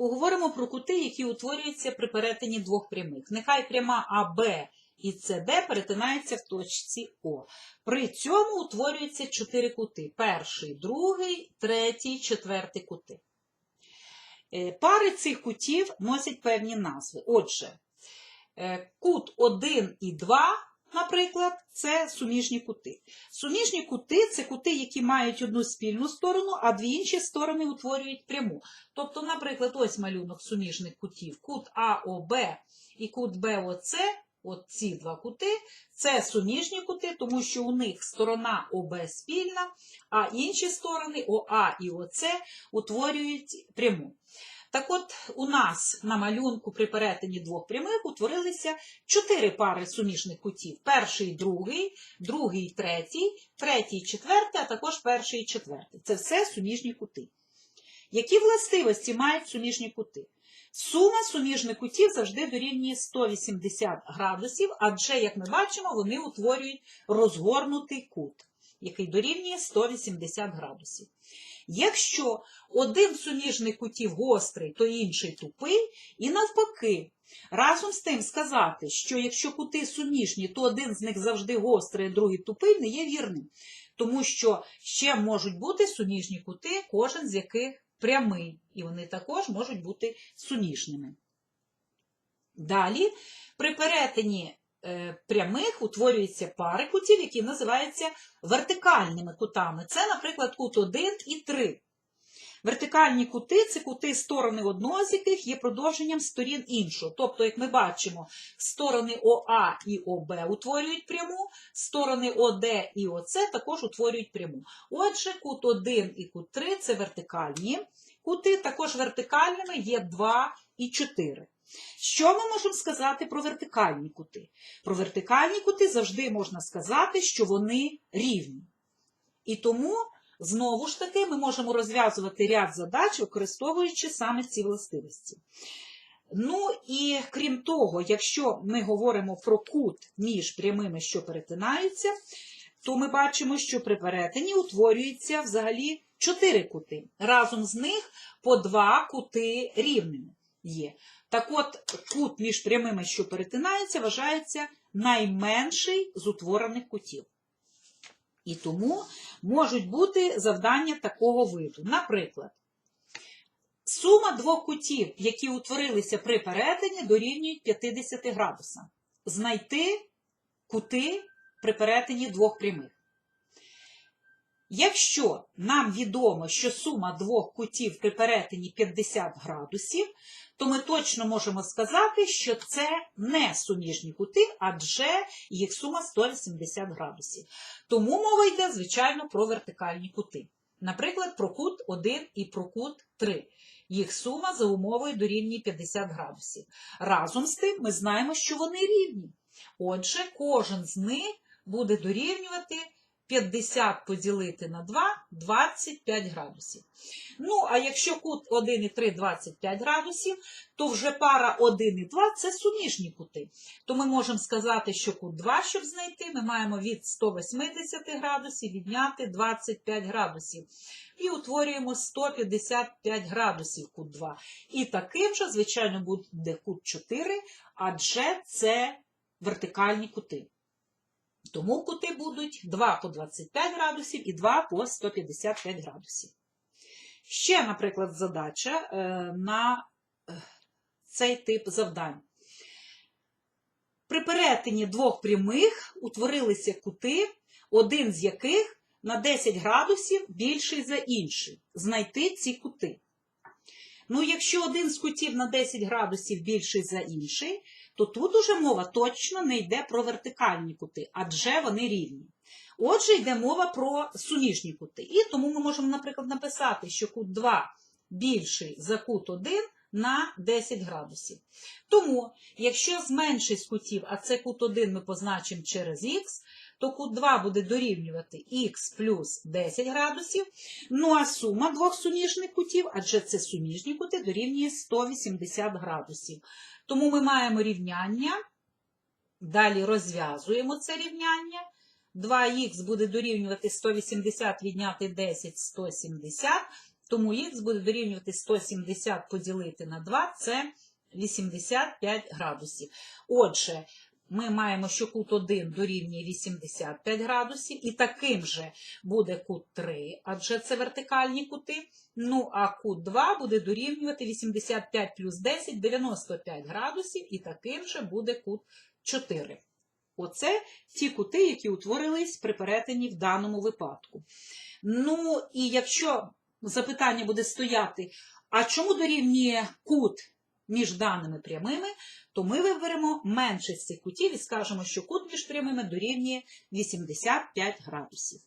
Поговоримо про кути, які утворюються при перетині двох прямих. Нехай пряма АБ і СД перетинаються в точці О. При цьому утворюються чотири кути: перший, другий, третій, четвертий кути. Е, Пари цих кутів носять певні назви. Отже, е, кут 1 і 2, наприклад, це суміжні кути. Суміжні кути це кути, які мають одну спільну сторону, а дві інші сторони утворюють пряму. Тобто, наприклад, ось малюнок суміжних кутів. Кут АОБ і кут БОЦ, от ці два кути, це суміжні кути, тому що у них сторона ОБ спільна, а інші сторони ОА і ОЦ утворюють пряму. Так от у нас на малюнку при перетині двох прямих утворилися чотири пари суміжних кутів. Перший, другий, другий, третій, третій, четвертий, а також перший і четвертий. Це все суміжні кути. Які властивості мають суміжні кути? Сума суміжних кутів завжди дорівнює 180 градусів, адже, як ми бачимо, вони утворюють розгорнутий кут, який дорівнює 180 градусів. Якщо один з суміжних кутів гострий, то інший тупий, і навпаки, разом з тим сказати, що якщо кути суміжні, то один з них завжди гострий, а другий тупий, не є вірним. Тому що ще можуть бути суміжні кути, кожен з яких прямий, і вони також можуть бути суміжними. Далі, при перетині прямих утворюються пари кутів, які називаються вертикальними кутами. Це, наприклад, кут 1 і 3. Вертикальні кути це кути сторони одного з яких є продовженням сторін іншого. Тобто, як ми бачимо, сторони ОА і ОБ утворюють пряму, сторони ОД і ОЦ також утворюють пряму. Отже, кут 1 і кут 3 це вертикальні кути, також вертикальними є 2 і 4. Що ми можемо сказати про вертикальні кути? Про вертикальні кути завжди можна сказати, що вони рівні. І тому, знову ж таки, ми можемо розв'язувати ряд задач, використовуючи саме ці властивості. Ну і крім того, якщо ми говоримо про кут між прямими, що перетинаються, то ми бачимо, що при перетині утворюється взагалі чотири кути. Разом з них по два кути рівними є. Так от, кут між прямими, що перетинаються, вважається найменший з утворених кутів. І тому можуть бути завдання такого виду. Наприклад, сума двох кутів, які утворилися при перетині, дорівнюють 50 градусам. Знайти кути при перетині двох прямих. Якщо нам відомо, що сума двох кутів при перетині 50 градусів, то ми точно можемо сказати, що це не суміжні кути, адже їх сума 180 градусів. Тому мова йде, звичайно, про вертикальні кути. Наприклад, про кут 1 і про кут 3. Їх сума за умовою дорівнює 50 градусів. Разом з тим ми знаємо, що вони рівні. Отже, кожен з них буде дорівнювати 50 поділити на 2 – 25 градусів. Ну, а якщо кут 1 і 3 – 25 градусів, то вже пара 1 і 2 – це суміжні кути. То ми можемо сказати, що кут 2, щоб знайти, ми маємо від 180 градусів відняти 25 градусів. І утворюємо 155 градусів кут 2. І таким же, звичайно, буде кут 4, адже це вертикальні кути. Тому кути будуть 2 по 25 градусів і 2 по 155 градусів. Ще, наприклад, задача е, на е, цей тип завдань. При перетині двох прямих утворилися кути, один з яких на 10 градусів більший за інший. Знайти ці кути. Ну, якщо один з кутів на 10 градусів більший за інший, то тут уже мова точно не йде про вертикальні кути, адже вони рівні. Отже, йде мова про суміжні кути. І тому ми можемо, наприклад, написати, що кут 2 більший за кут 1 на 10 градусів. Тому, якщо зменший з кутів, а це кут 1 ми позначимо через х, то кут 2 буде дорівнювати х плюс 10 градусів. Ну а сума двох суміжних кутів, адже це суміжні кути, дорівнює 180 градусів. Тому ми маємо рівняння. Далі розв'язуємо це рівняння. 2х буде дорівнювати 180 відняти 10 170, Тому х буде дорівнювати 170 поділити на 2, це 85 градусів. Отже, ми маємо, що кут 1 дорівнює 85 градусів, і таким же буде кут 3, адже це вертикальні кути. Ну, а кут 2 буде дорівнювати 85 плюс 10 – 95 градусів, і таким же буде кут 4. Оце ті кути, які утворились при перетині в даному випадку. Ну, і якщо запитання буде стояти, а чому дорівнює кут між даними прямими, то ми виберемо менше цих кутів і скажемо, що кут між прямими дорівнює 85 градусів.